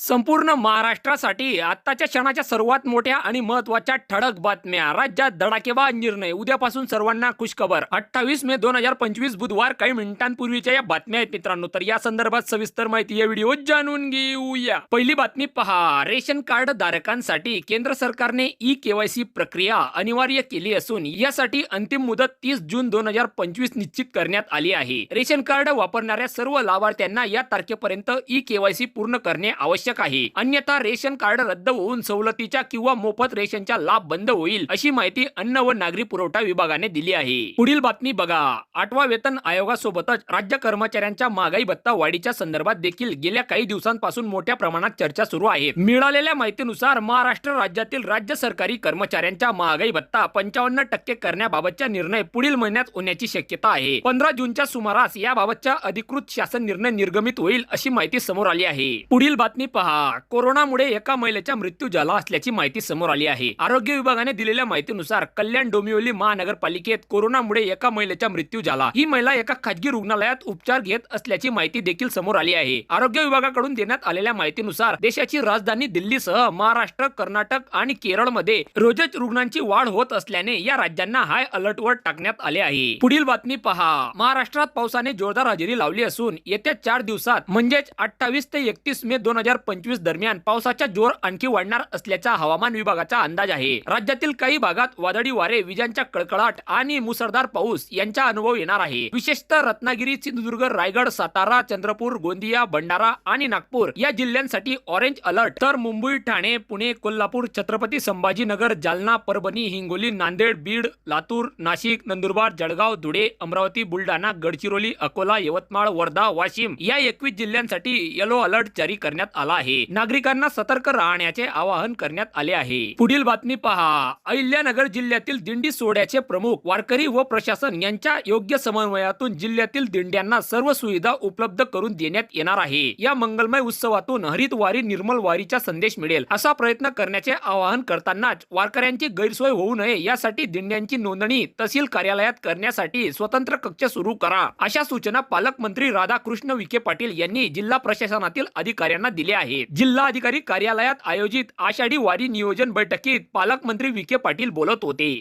संपूर्ण महाराष्ट्रासाठी आत्ताच्या क्षणाच्या सर्वात मोठ्या आणि महत्त्वाच्या ठळक बातम्या. राज्यात धडाकेबाज निर्णय. उद्यापासून सर्वांना खुशखबर. अठ्ठावीस मे दोन हजार पंचवीस बुधवार काही मिनिटांपूर्वीच्या या बातम्या आहेत मित्रांनो. तर या संदर्भात सविस्तर माहिती या व्हिडिओ जाणून घेऊया. पहिली बातमी पहा. रेशन कार्ड धारकांसाठी केंद्र सरकारने ई केवायसी प्रक्रिया अनिवार्य केली असून यासाठी अंतिम मुदत तीस जून दोन हजार पंचवीस निश्चित करण्यात आली आहे. रेशन कार्ड वापरणाऱ्या सर्व लाभार्थ्यांना या तारखेपर्यंत ई केवायसी पूर्ण करणे आवश्यक आवश्यक आहे. अन्यथा रेशन कार्ड रद्द होऊन सवलतीच्या किंवा मोफत रेशनचा लाभ बंद होईल अशी माहिती अन्न व नागरी पुरवठा विभागाने दिली आहे. पुढील बातमी बघा. आठवा वेतन आयोगासोबतच राज्य कर्मचाऱ्यांच्या महागाई भत्ता वाढीच्या संदर्भात देखील गेल्या काही दिवसांपासून मोठ्या प्रमाणात चर्चा सुरू आहे. मिळालेल्या माहितीनुसार महाराष्ट्र राज्यातील राज्य सरकारी कर्मचाऱ्यांच्या महागाई भत्ता पंचावन्न टक्के करण्याबाबतचा निर्णय पुढील महिन्यात होण्याची शक्यता आहे. पंधरा जूनच्या सुमारास याबाबतचा अधिकृत शासन निर्णय निर्गमित होईल अशी माहिती समोर आली आहे. पुढील बातमी पहा कोरोनामुळे एका महिलेचा मृत्यू झाला असल्याची माहिती समोर आली आहे. आरोग्य विभागाने दिलेल्या माहितीनुसार कल्याण डोंबिवली महानगरपालिकेत कोरोनामुळे एका महिलेचा मृत्यू झाला. ही महिला एका खाजगी रुग्णालयात उपचार घेत असल्याची माहिती देखील समोर आली आहे. आरोग्य विभागाकडून देण्यात आलेल्या माहितीनुसार देशाची राजधानी दिल्लीसह महाराष्ट्र कर्नाटक आणि केरळमध्ये रोजच रुग्णांची वाढ होत असल्याने या राज्यांना हाय अलर्टवर टाकण्यात आले आहे. पुढील बातमी पहा. महाराष्ट्रात पावसाने जोरदार हजेरी लावली असून येत्या चार दिवसात म्हणजेच अठ्ठावीस ते एकतीस मे दोन हजार पंचवीस दरम्यान पावसाचा जोर आणखी वाढणार असल्याचा हवामान विभागाचा अंदाज आहे. राज्यातील काही भागात वादळी वारे विजांच्या कडकडाट आणि मुसळधार पाऊस यांचा अनुभव येणार आहे. विशेषतः रत्नागिरी सिंधुदुर्ग रायगड सातारा चंद्रपूर गोंदिया भंडारा आणि नागपूर या जिल्ह्यांसाठी ऑरेंज अलर्ट. तर मुंबई ठाणे पुणे कोल्हापूर छत्रपती संभाजीनगर जालना परभणी हिंगोली नांदेड बीड लातूर नाशिक नंदुरबार जळगाव धुळे अमरावती बुलढाणा गडचिरोली अकोला यवतमाळ वर्धा वाशिम या एकवीस जिल्ह्यांसाठी येलो अलर्ट जारी करण्यात आला आहे. नागरिकांना सतर्क राहण्याचे आवाहन करण्यात आले आहे. पुढील बातमी पहा. अहिल्यानगर जिल्ह्यातील दिंडी सोहळ्याचे प्रमुख वारकरी व प्रशासन यांच्या योग्य समन्वयातून जिल्ह्यातील दिंड्यांना सर्व सुविधा उपलब्ध करून देण्यात येणार आहे. या मंगलमय उत्सवातून हरित वारी निर्मल वारीचा संदेश मिळेल. असा प्रयत्न करण्याचे आवाहन करतानाच वारकऱ्यांची गैरसोय होऊ नये यासाठी दिंड्यांची नोंदणी तहसील कार्यालयात करण्यासाठी स्वतंत्र कक्ष सुरू करा. अशा सूचना पालकमंत्री राधाकृष्ण विखे पाटील यांनी जिल्हा प्रशासनातील अधिकाऱ्यांना दिल्या आहेत. आहेत. जिल्हाधिकारी कार्यालयात आयोजित आषाढी वारी नियोजन बैठकीत पालकमंत्री विखे पाटील बोलत होते.